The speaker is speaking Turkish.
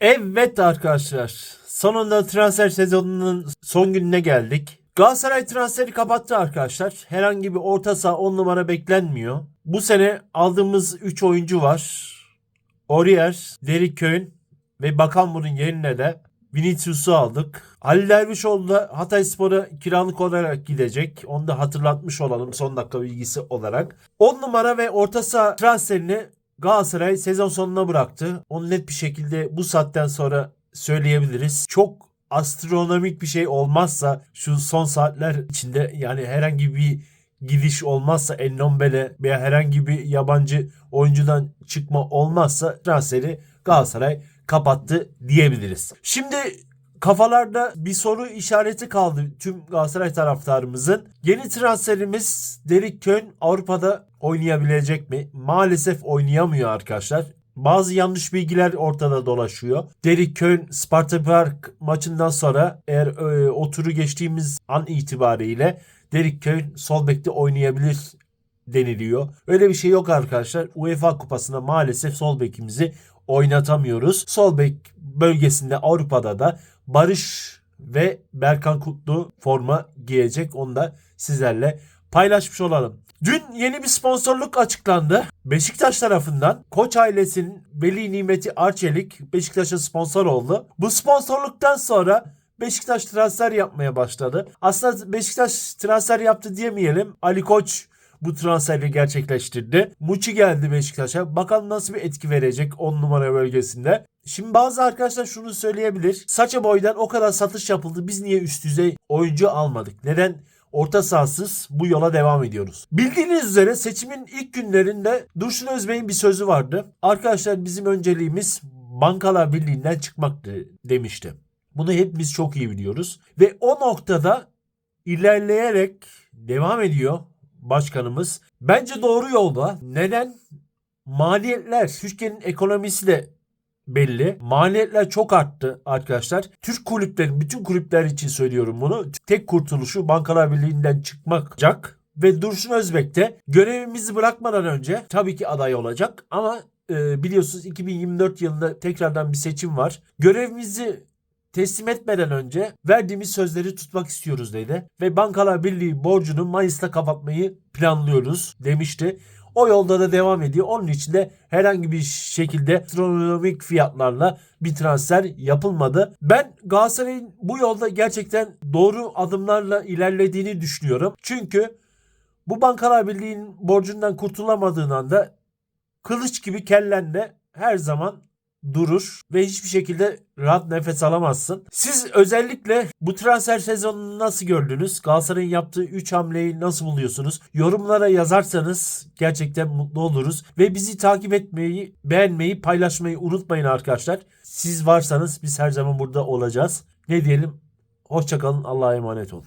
Evet arkadaşlar. Sonunda transfer sezonunun son gününe geldik. Galatasaray transferi kapattı arkadaşlar. Herhangi bir orta saha 10 numara beklenmiyor. Bu sene aldığımız 3 oyuncu var. Orier, Derrick Köyün ve Bakanburun yerine de Vinicius'u aldık. Halil Dervişoğlu da Hatay Spor'a kiralık olarak gidecek. Onu da hatırlatmış olalım son dakika bilgisi olarak. 10 numara ve orta saha transferini Galatasaray sezon sonuna bıraktı. Onu net bir şekilde bu saatten sonra söyleyebiliriz. Çok astronomik bir şey olmazsa şu son saatler içinde yani herhangi bir gidiş olmazsa Endombele veya herhangi bir yabancı oyuncudan çıkma olmazsa transferi Galatasaray kapattı diyebiliriz. Şimdi kafalarda bir soru işareti kaldı tüm Galatasaray taraftarımızın. Yeni transferimiz Derek Kön Avrupa'da oynayabilecek mi? Maalesef oynayamıyor arkadaşlar. Bazı yanlış bilgiler ortada dolaşıyor. Derek Köln Sparta Prag maçından sonra eğer e, o geçtiğimiz an itibariyle Derek Köln sol bekte oynayabilir deniliyor. Öyle bir şey yok arkadaşlar. UEFA kupasında maalesef sol bekimizi oynatamıyoruz. Sol bek bölgesinde Avrupa'da da Barış ve Berkan Kutlu forma giyecek. Onu da sizlerle paylaşmış olalım. Dün yeni bir sponsorluk açıklandı. Beşiktaş tarafından Koç ailesinin veli nimeti Arçelik Beşiktaş'a sponsor oldu. Bu sponsorluktan sonra Beşiktaş transfer yapmaya başladı. Aslında Beşiktaş transfer yaptı diyemeyelim. Ali Koç bu transferi gerçekleştirdi. Muçi geldi Beşiktaş'a. Bakalım nasıl bir etki verecek 10 numara bölgesinde. Şimdi bazı arkadaşlar şunu söyleyebilir. Saça boydan o kadar satış yapıldı. Biz niye üst düzey oyuncu almadık? Neden orta sahasız bu yola devam ediyoruz? Bildiğiniz üzere seçimin ilk günlerinde Dursun Özbey'in bir sözü vardı. Arkadaşlar bizim önceliğimiz Bankalar Birliği'nden çıkmaktı demişti. Bunu hepimiz çok iyi biliyoruz. Ve o noktada ilerleyerek devam ediyor başkanımız. Bence doğru yolda. Neden? Maliyetler, Türkiye'nin ekonomisi de belli. Maliyetler çok arttı arkadaşlar. Türk kulüplerin, bütün kulüpler için söylüyorum bunu. Tek kurtuluşu Bankalar Birliği'nden çıkmakacak. Ve Dursun Özbek de görevimizi bırakmadan önce tabii ki aday olacak. Ama e, biliyorsunuz 2024 yılında tekrardan bir seçim var. Görevimizi teslim etmeden önce verdiğimiz sözleri tutmak istiyoruz dedi. Ve Bankalar Birliği borcunu Mayıs'ta kapatmayı planlıyoruz demişti. O yolda da devam ediyor. Onun için de herhangi bir şekilde astronomik fiyatlarla bir transfer yapılmadı. Ben Galatasaray'ın bu yolda gerçekten doğru adımlarla ilerlediğini düşünüyorum. Çünkü bu Bankalar Birliği'nin borcundan kurtulamadığın anda kılıç gibi kellenle her zaman durur ve hiçbir şekilde rahat nefes alamazsın. Siz özellikle bu transfer sezonunu nasıl gördünüz? Galatasaray'ın yaptığı 3 hamleyi nasıl buluyorsunuz? Yorumlara yazarsanız gerçekten mutlu oluruz. Ve bizi takip etmeyi, beğenmeyi, paylaşmayı unutmayın arkadaşlar. Siz varsanız biz her zaman burada olacağız. Ne diyelim? Hoşçakalın. Allah'a emanet olun.